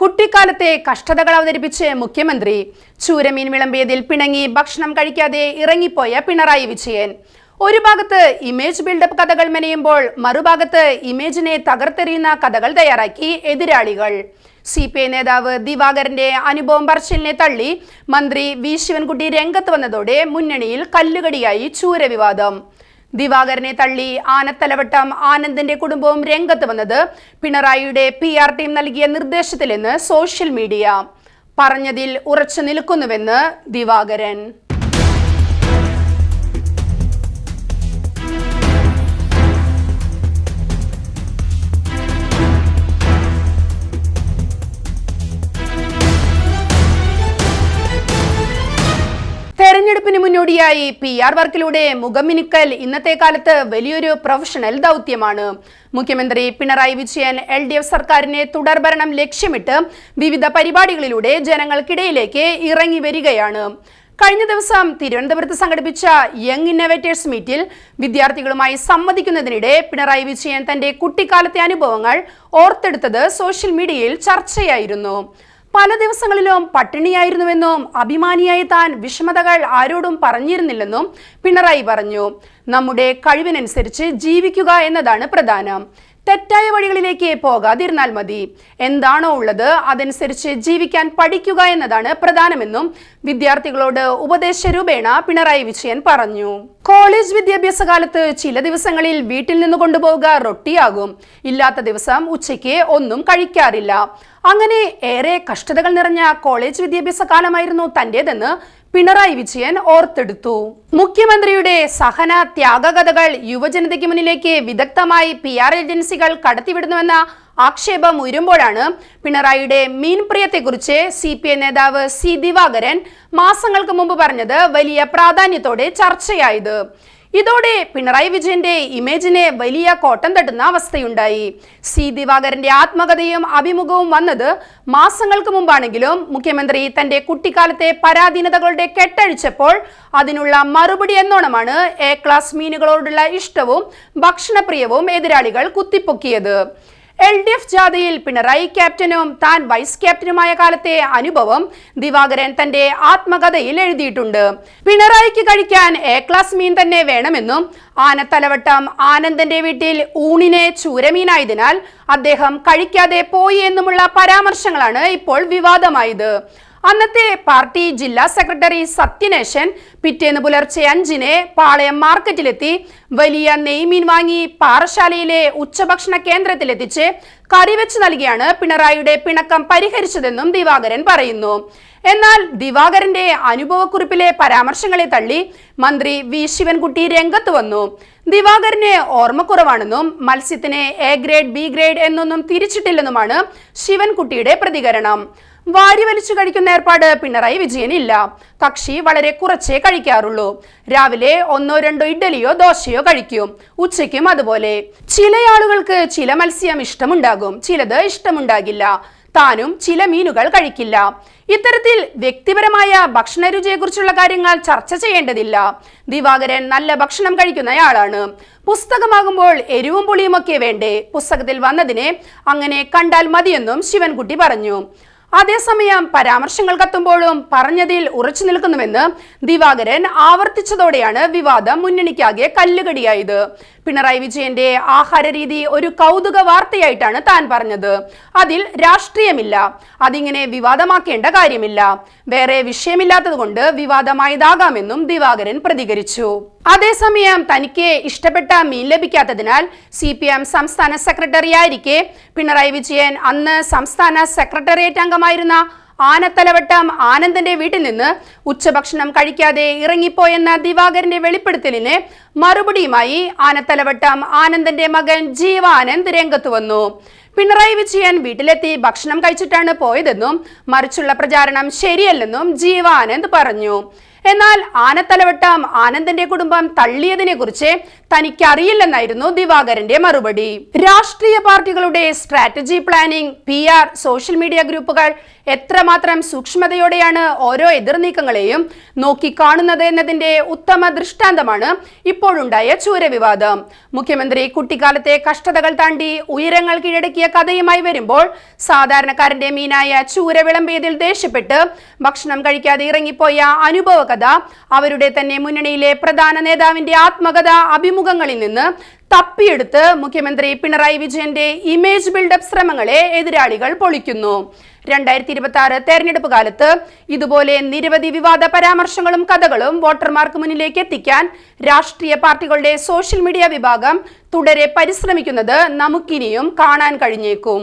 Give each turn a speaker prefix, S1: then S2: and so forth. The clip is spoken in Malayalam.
S1: കുട്ടിക്കാലത്തെ കഷ്ടതകൾ അവതരിപ്പിച്ച് മുഖ്യമന്ത്രി ചൂരമീൻ വിളമ്പിയതിൽ പിണങ്ങി ഭക്ഷണം കഴിക്കാതെ ഇറങ്ങിപ്പോയ പിണറായി വിജയൻ. ഒരു ഭാഗത്ത് ഇമേജ് ബിൽഡപ്പ് കഥകൾ മെനയുമ്പോൾ മറുഭാഗത്ത് ഇമേജിനെ തകർത്തെറിയുന്ന കഥകൾ തയ്യാറാക്കി എതിരാളികൾ. സി പി ഐ നേതാവ് ദിവാകരന്റെ അനുഭവം പറച്ചിലിനെ തള്ളി മന്ത്രി വി. ശിവൻകുട്ടി രംഗത്ത് വന്നതോടെ മുന്നണിയിൽ കല്ലുകടിയായി ചൂരവിവാദം. ദിവാകരനെ തള്ളി ആനത്തലവട്ടം ആനന്ദിന്റെ കുടുംബവും രംഗത്ത് വന്നത് പിണറായിയുടെ പി ആർ ടീം നൽകിയ നിർദ്ദേശത്തിലെന്ന് സോഷ്യൽ മീഡിയ. പറഞ്ഞതിൽ ഉറച്ചു നിൽക്കുന്നുവെന്ന് ദിവാകരൻ. മുന്നോടിയായി പി ആർ വർക്കിലൂടെ മുഖമിനുക്കൽ ഇന്നത്തെ കാലത്ത് വലിയൊരു പ്രൊഫഷണൽ ദൗത്യമാണ്. മുഖ്യമന്ത്രി Pinarayi Vijayan L D F സർക്കാരിനെ തുടർഭരണം ലക്ഷ്യമിട്ട് വിവിധ പരിപാടികളിലൂടെ ജനങ്ങൾക്കിടയിലേക്ക് ഇറങ്ങി വരികയാണ്. കഴിഞ്ഞ ദിവസം തിരുവനന്തപുരത്ത് സംഘടിപ്പിച്ച യങ് ഇന്നവേറ്റേഴ്സ് മീറ്റിൽ വിദ്യാർത്ഥികളുമായി സംവദിക്കുന്നതിനിടെ പിണറായി വിജയൻ തന്റെ കുട്ടിക്കാലത്തെ അനുഭവങ്ങൾ ഓർത്തെടുത്തത് സോഷ്യൽ മീഡിയയിൽ ചർച്ചയായിരുന്നു. പല ദിവസങ്ങളിലും പട്ടിണിയായിരുന്നുവെന്നും അഭിമാനിയായി താൻ വിഷമതകൾ ആരോടും പറഞ്ഞിരുന്നില്ലെന്നും പിണറായി പറഞ്ഞു. നമ്മുടെ കഴിവിനനുസരിച്ച് ജീവിക്കുക എന്നതാണ് പ്രധാനം. തെറ്റായ വഴികളിലേക്ക് പോകാതിരുന്നാൽ മതി. എന്താണോ ഉള്ളത് അതനുസരിച്ച് ജീവിക്കാൻ പഠിക്കുക എന്നതാണ് പ്രധാനമെന്നും വിദ്യാർത്ഥികളോട് ഉപദേശ രൂപേണ പിണറായി വിജയൻ പറഞ്ഞു. കോളേജ് വിദ്യാഭ്യാസ കാലത്ത് ചില ദിവസങ്ങളിൽ വീട്ടിൽ നിന്ന് കൊണ്ടുപോവുക റൊട്ടിയാകും. ഇല്ലാത്ത ദിവസം ഉച്ചയ്ക്ക് ഒന്നും കഴിക്കാറില്ല. അങ്ങനെ ഏറെ കഷ്ടതകൾ നിറഞ്ഞ കോളേജ് വിദ്യാഭ്യാസ കാലമായിരുന്നു തന്റേതെന്ന് പിണറായി വിജയൻ ഓർത്തെടുത്തു. മുഖ്യമന്ത്രിയുടെ സഹന ത്യാഗകഥകൾ യുവജനതയ്ക്ക് മുന്നിലേക്ക് വിദഗ്ധമായി പി ആർ ഏജൻസികൾ കടത്തിവിടുന്നുവെന്ന ആക്ഷേപം ഉയരുമ്പോഴാണ് പിണറായിയുടെ മീൻപ്രിയത്തെക്കുറിച്ച് സി പി ഐ നേതാവ് സി ദിവാകരൻ മാസങ്ങൾക്ക് മുമ്പ് പറഞ്ഞത് വലിയ പ്രാധാന്യത്തോടെ ചർച്ചയായത്. ഇതോടെ പിണറായി വിജയന്റെ ഇമേജിനെ വലിയ കോട്ടം തട്ടുന്ന അവസ്ഥയുണ്ടായി. സി ദിവാകരന്റെ ആത്മകഥയും അഭിമുഖവും വന്നത് മാസങ്ങൾക്ക് മുമ്പാണെങ്കിലും മുഖ്യമന്ത്രി തന്റെ കുട്ടിക്കാലത്തെ പരാധീനതകളുടെ കെട്ടഴിച്ചപ്പോൾ അതിനുള്ള മറുപടി എന്നോണമാണ് എ ക്ലാസ് മീനുകളോടുള്ള ഇഷ്ടവും ഭക്ഷണപ്രിയവും എതിരാളികൾ കുത്തിപ്പൊക്കിയത്. എൽ ഡി എഫ് ജാഥയിൽ പിണറായി ക്യാപ്റ്റനും താൻ വൈസ് ക്യാപ്റ്റനുമായ കാലത്തെ അനുഭവം ദിവാകരൻ തന്റെ ആത്മകഥയിൽ എഴുതിയിട്ടുണ്ട്. പിണറായിക്ക് കഴിക്കാൻ എ ക്ലാസ് മീൻ തന്നെ വേണമെന്നും ആനത്തലവട്ടം ആനന്ദന്റെ വീട്ടിൽ ഊണിനെ ചൂരമീനായതിനാൽ അദ്ദേഹം കഴിക്കാതെ പോയി എന്നുമുള്ള പരാമർശങ്ങളാണ് ഇപ്പോൾ വിവാദമായത്. അന്നത്തെ പാർട്ടി ജില്ലാ സെക്രട്ടറി സത്യനേശൻ പിറ്റേന്ന് പുലർച്ചെ അഞ്ചിന് പാളയം മാർക്കറ്റിലെത്തി. വലിയ നെയ്മീൻ വാങ്ങി പാറശാലയിലെ ഉച്ചഭക്ഷണ കേന്ദ്രത്തിലെത്തിച്ച് കറിവെച്ച് നൽകിയാണ് പിണറായിയുടെ പിണക്കം പരിഹരിച്ചതെന്നും ദിവാകരൻ പറയുന്നു. എന്നാൽ ദിവാകരന്റെ അനുഭവക്കുറിപ്പിലെ പരാമർശങ്ങളെ തള്ളി മന്ത്രി വി. ശിവൻകുട്ടി രംഗത്ത് വന്നു. ദിവാകരന് ഓർമ്മക്കുറവാണെന്നും മത്സ്യത്തിന് എ ഗ്രേഡ് ബി ഗ്രേഡ് എന്നൊന്നും തിരിച്ചിട്ടില്ലെന്നുമാണ് ശിവൻകുട്ടിയുടെ പ്രതികരണം. വാരി വലിച്ചു കഴിക്കുന്ന ഏർപ്പാട് പിണറായി വിജയനില്ല. കക്ഷി വളരെ കുറച്ചേ കഴിക്കാറുള്ളൂ. രാവിലെ ഒന്നോ രണ്ടോ ഇഡ്ഡലിയോ ദോശയോ കഴിക്കും. ഉച്ചയ്ക്കും അതുപോലെ. ചില ആളുകൾക്ക് ചില മത്സ്യം ഇഷ്ടമുണ്ടാകും. ചിലത് ഇഷ്ടമുണ്ടാകില്ല. താനും ചില മീനുകൾ കഴിക്കില്ല. ഇത്തരത്തിൽ വ്യക്തിപരമായ ഭക്ഷണ രുചിയെക്കുറിച്ചുള്ള കാര്യങ്ങൾ ചർച്ച ചെയ്യേണ്ടതില്ല. ദിവാകരൻ നല്ല ഭക്ഷണം കഴിക്കുന്നയാളാണ്. പുസ്തകമാകുമ്പോൾ എരിവും പുളിയുമൊക്കെ വേണ്ടേ? പുസ്തകത്തിൽ വന്നതിനെ അങ്ങനെ കണ്ടാൽ മതിയെന്നും ശിവൻകുട്ടി പറഞ്ഞു. അതേസമയം പരാമർശങ്ങൾ കത്തുമ്പോഴും പറഞ്ഞതിൽ ഉറച്ചു നിൽക്കുന്നുവെന്ന് ദിവാകരൻ ആവർത്തിച്ചതോടെയാണ് വിവാദം മുന്നണിക്കാകെ കല്ലുകടിയായത്. പിണറായി വിജയന്റെ ആഹാര രീതി ഒരു കൗതുക വാർത്തയായിട്ടാണ് താൻ പറഞ്ഞത്. അതിൽ രാഷ്ട്രീയമില്ല. അതിങ്ങനെ വിവാദമാക്കേണ്ട കാര്യമില്ല. വേറെ വിഷയമില്ലാത്തതുകൊണ്ട് വിവാദമായതാകാമെന്നും ദിവാകരൻ പ്രതികരിച്ചു. അതേസമയം തനിക്ക് ഇഷ്ടപ്പെട്ട മീൻ ലഭിക്കാത്തതിനാൽ സി പി എം സംസ്ഥാന സെക്രട്ടറിയായിരിക്കെ പിണറായി വിജയൻ അന്ന് സംസ്ഥാന സെക്രട്ടേറിയറ്റ് അംഗമായിരുന്ന ആനത്തലവട്ടം ആനന്ദന്റെ വീട്ടിൽ നിന്ന് ഉച്ചഭക്ഷണം കഴിക്കാതെ ഇറങ്ങിപ്പോയെന്ന ദിവാകരന്റെ വെളിപ്പെടുത്തലിന് മറുപടിയുമായി ആനത്തലവട്ടം ആനന്ദന്റെ മകൻ ജീവാനന്ദ് രംഗത്ത് വന്നു. പിണറായി വിജയൻ വീട്ടിലെത്തി ഭക്ഷണം കഴിച്ചിട്ടാണ് പോയതെന്നും മറിച്ചുള്ള പ്രചാരണം ശരിയല്ലെന്നും ജീവാനന്ദ് പറഞ്ഞു. എന്നാൽ ആനത്തലവട്ടം ആനന്ദന്റെ കുടുംബം തള്ളിയതിനെ കുറിച്ച് തനിക്കറിയില്ലെന്നായിരുന്നു ദിവാകരന്റെ മറുപടി. രാഷ്ട്രീയ പാർട്ടികളുടെ strategy planning P R social media ഗ്രൂപ്പുകൾ എത്രമാത്രം സൂക്ഷ്മതയോടെയാണ് ഓരോ എതിർനീക്കങ്ങളെയും നോക്കിക്കാണുന്നത് എന്നതിന്റെ ഉത്തമ ദൃഷ്ടാന്തമാണ് ഇപ്പോഴുണ്ടായ ചൂരവിവാദം. മുഖ്യമന്ത്രി കുട്ടിക്കാലത്തെ കഷ്ടതകൾ താണ്ടി ഉയരങ്ങൾ കീഴടക്കിയ കഥയുമായി വരുമ്പോൾ സാധാരണക്കാരന്റെ മീനായ ചൂര വിളമ്പിയതിൽ ദേഷ്യപ്പെട്ട് ഭക്ഷണം കഴിക്കാതെ ഇറങ്ങിപ്പോയ അനുഭവ കഥ അവരുടെ തന്നെ മുന്നണിയിലെ പ്രധാന നേതാവിന്റെ ആത്മകഥ അഭിമുഖങ്ങളിൽ നിന്ന് തപ്പിയെടുത്ത് മുഖ്യമന്ത്രി പിണറായി വിജയന്റെ ഇമേജ് ബിൽഡപ്പ് ശ്രമങ്ങളെ എതിരാളികൾ പൊളിക്കുന്നു. രണ്ടായിരത്തി ഇരുപത്തി ആറ് തെരഞ്ഞെടുപ്പ് കാലത്ത് ഇതുപോലെ നിരവധി വിവാദ പരാമർശങ്ങളും കഥകളും വോട്ടർമാർക്ക് മുന്നിലേക്ക് എത്തിക്കാൻ രാഷ്ട്രീയ പാർട്ടികളുടെ സോഷ്യൽ മീഡിയ വിഭാഗം തുടരെ പരിശ്രമിക്കുന്നത് നമുക്കിനിയും കാണാൻ കഴിഞ്ഞേക്കും.